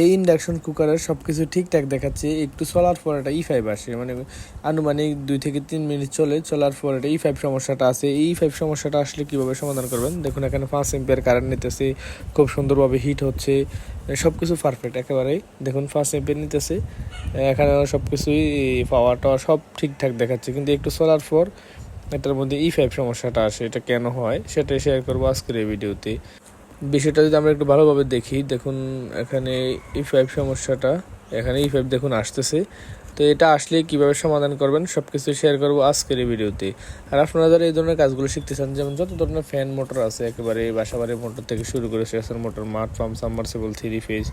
এই ইন্ডাকশন কুকারের সব কিছু ঠিকঠাক দেখাচ্ছে, একটু চলার পর একটা ই ফাইভ আসে। মানে আনুমানিক দুই থেকে তিন মিনিট চলে, চলার পর একটা ই ফাইভ সমস্যাটা আছে এই ফাইভ সমস্যাটা আসলে কীভাবে সমাধান করবেন? দেখুন, এখানে পাঁচ এম্পিয়ার কারেন্ট নিতেছে, খুব সুন্দরভাবে হিট হচ্ছে সব কিছু পারফেক্ট একেবারেই। দেখুন, পাঁচ এম্পিয়ার নিতেছে এখানে সব কিছুই পাওয়ার টাওয়ার সব ঠিকঠাক দেখাচ্ছে। কিন্তু একটু চলার পর এটার মধ্যে ই ফাইভ সমস্যাটা আসে, এটা কেন হয়? সেটাই শেয়ার করব আজকের এই ভিডিওতে বিষয়টা যদি আমরা একটু ভালোভাবে দেখি, দেখুন, এখানে ই ফাইভ সমস্যাটা, এখানে ই ফাইভ দেখুন আসতেছে। তো এটা আসলে কীভাবে সমাধান করবেন সব কিছু শেয়ার করব আজকের এই ভিডিওতে। আর আপনারা যারা এই ধরনের কাজগুলো শিখতে চান যেমন যত ধরনের ফ্যান মোটর আছে, একেবারে বাসাবাড়ির মোটর থেকে শুরু করে সেসর মোটর মাঠ পাম্প সাবমার্সিবল থ্রি ফেজ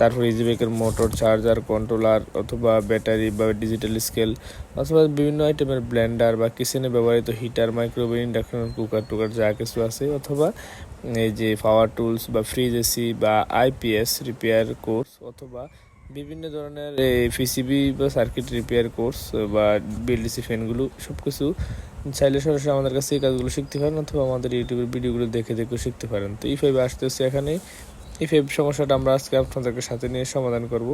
তারপর ইজিবেকের মোটর চার্জার কন্ট্রোলার অথবা ব্যাটারি বা ডিজিটাল স্কেল অথবা বিভিন্ন আইটেমের ব্লেন্ডার বা কিচেনে ব্যবহৃত heater micro oven induction cooker টুকার যা কিছু আছে, অথবা এই যে পাওয়ার টুলস বা ফ্রিজ এসি বা আইপিএস রিপেয়ার কোর্স অথবা বিভিন্ন ধরনের পিসিবি বা সার্কিট রিপেয়ার কোর্স বা বিএলডিসি ফ্যানগুলো সব কিছু চাইলে সরাসরি আমাদের কাছে এই কাজগুলো শিখতে পারেন অথবা আমাদের ইউটিউবের ভিডিওগুলো দেখে দেখেও শিখতে পারেন। তো এই আসতে হচ্ছে এখানে। ফাইভ সমস্যাটা আমরা আজকে আপনাদেরকে সাথে নিয়ে সমাধান করব।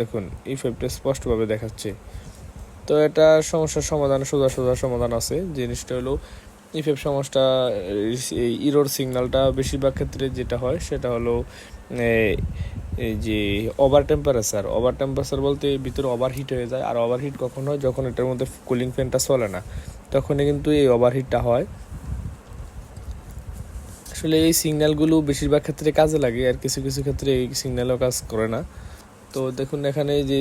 দেখুন এই ফাইভটা স্পষ্টভাবে দেখাচ্ছে। তো এটা সমস্যার সমাধান, সোজা সোজা সমাধান আছে। জিনিসটা হলো ইফেব সমস্যা, এই ইরোর সিগন্যালটা বেশিরভাগ ক্ষেত্রে যেটা হয়, সেটা হলো যে ওভার টেম্পারেচার ওভার টেম্পারেচার বলতে ভিতরে ওভার হিট হয়ে যায়, আর ওভার হিট কখন হয় যখন এটার মধ্যে কুলিং ফ্যানটা চলে না, তখনই কিন্তু এই ওভার হিটটা হয়। আসলে এই সিগন্যালগুলো বেশিরভাগ ক্ষেত্রে কাজে লাগে, আর কিছু কিছু ক্ষেত্রে এই সিগন্যালও কাজ করে না। তো দেখুন এখানে যে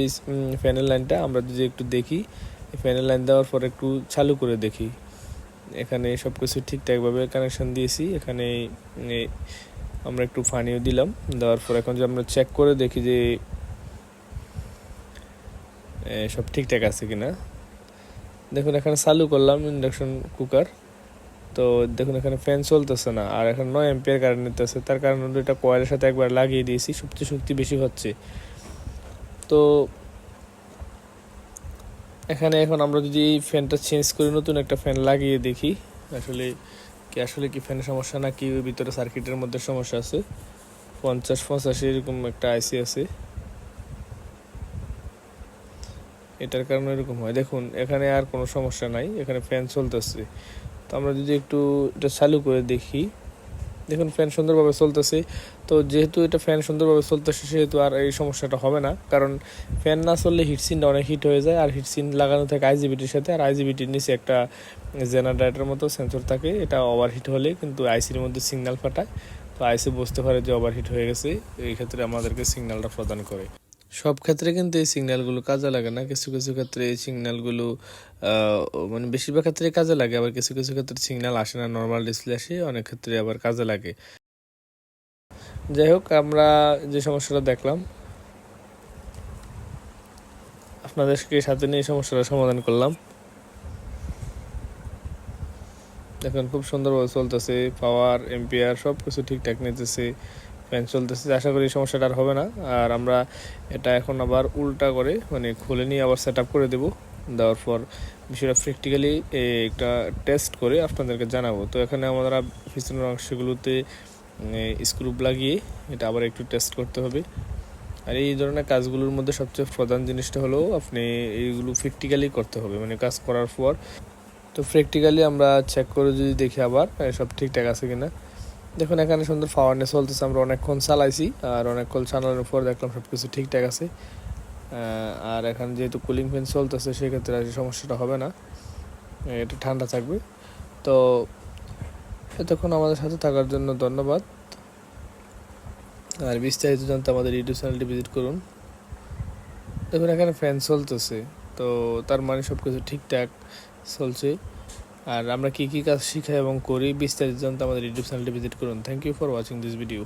ফ্যানের লাইনটা আমরা যদি একটু দেখি ফ্যানের লাইন দেওয়ার পর একটু চালু করে দেখি। এখানে সব কিছু ঠিকঠাকভাবে কানেকশন দিয়েছি, এখানে আমরা একটু ফানিও দিলাম। দেওয়ার পর এখন যে আমরা চেক করে দেখি যে সব ঠিকঠাক আছে কিনা। দেখুন, এখানে চালু করলাম ইন্ডাকশন কুকার তো দেখুন, এখানে ফ্যান চলতেছে না। আর এখন নয় এম্পিয়ার কারেন্ট নিতেছে। তার কারণে এটা কয়েলের সাথে একবার লাগিয়ে দিয়েছি। সবচেয়ে শক্তি বেশি হচ্ছে। তো এখানে এখন আমরা যদি এই ফ্যানটা চেঞ্জ করে নতুন একটা ফ্যান লাগিয়ে দেখি। আসলে কি আসলে কি ফ্যানের সমস্যা না কি ভিতরে সার্কিটের মধ্যে সমস্যা আছে? পঞ্চাশ, পঁচাশি এরকম একটা আইসি আছে। এটার কারণে এরকম হয়। দেখুন, এখানে আর কোনো সমস্যা নাই। এখানে ফ্যান চলতেছে। তো আমরা যদি একটু এটা চালু করে দেখি। দেখুন ফ্যান সুন্দরভাবে চলতেছে। তো যেহেতু এটা ফ্যান সুন্দরভাবে চলতেছে, সেহেতু আর এই সমস্যাটা হবে না। কারণ ফ্যান না চললে হিটসিনটা অনেক হিট হয়ে যায়। আর হিটসিন লাগানো থাকে আইজিবিটির সাথে। আর আইজিবিটির নিচে একটা জেনারেটারের মতো সেন্সর থাকে। এটা ওভারহিট হলে কিন্তু আইসির মধ্যে সিগন্যাল ফাটায়। তো আইসি বুঝতে পারে যে ওভারহিট হয়ে গেছে। এই ক্ষেত্রে আমাদেরকে সিগন্যালটা প্রদান করে। সব ক্ষেত্রে কিন্তু এই সিগন্যালগুলো কাজে লাগে না। কিছু কিছু ক্ষেত্রে এই সিগন্যালগুলো মানে বেশিরভাগ ক্ষেত্রে কাজে লাগে, আবার কিছু কিছু ক্ষেত্রে সিগন্যাল আসে না নর্মাল ডিসপ্লে আসে, অনেক ক্ষেত্রে আবার কাজে লাগে। যাই হোক আমরা যে সমস্যাটা দেখলাম, আপনাদেরকে সাথে নিয়ে সমস্যাটা সমাধান করলাম। দেখুন, খুব সুন্দরভাবে চলতেছে পাওয়ার এম্পিয়ার সব কিছু ঠিকঠাক নিতেছে। ফ্যান চলতেছে, আশা করি সমস্যাটা আর হবে না। আর আমরা এটা এখন আবার উল্টা করে মানে খুলে নিয়ে আবার সেট করে দেবো। দেওয়ার পর বিষয়টা প্র্যাকটিক্যালি একটা টেস্ট করে আপনাদেরকে জানাব। তো এখানে আমরা পিছনের অংশগুলোতে স্ক্রুপ লাগিয়ে এটা আবার একটু টেস্ট করতে হবে। আর এই ধরনের কাজগুলোর মধ্যে সবচেয়ে প্রধান জিনিসটা হলো আপনি এইগুলো প্র্যাকটিক্যালি করতে হবে মানে কাজ করার পর। তো প্র্যাকটিক্যালি আমরা চেক করে যদি দেখি আবার সব ঠিকঠাক আছে কিনা। দেখুন, এখানে সুন্দর ফাওয়ারনেস চলতেছে। আমরা অনেকক্ষণ চালাইছি আর অনেকক্ষণ চালানোর পর দেখলাম সব কিছু ঠিকঠাক আছে। আর এখানে যেহেতু কুলিং ফ্যান চলতেছে, সেক্ষেত্রে আর সমস্যাটা হবে না। এটা ঠান্ডা থাকবে। তো এতক্ষণ আমাদের সাথে থাকার জন্য ধন্যবাদ। আর বিস্তারিত জানতে আমাদের ইউটিউব চ্যানেলটি ভিজিট করুন। দেখুন, এখানে ফ্যান চলতেছে। তো তার মানে সব কিছু ঠিকঠাক চলছে। আর আমরা কী কী কাজ শিখাই এবং করি বিস্তারিত জানতে আমাদের ইউটিউব চ্যানেলটি ভিজিট করুন। Thank you for watching this video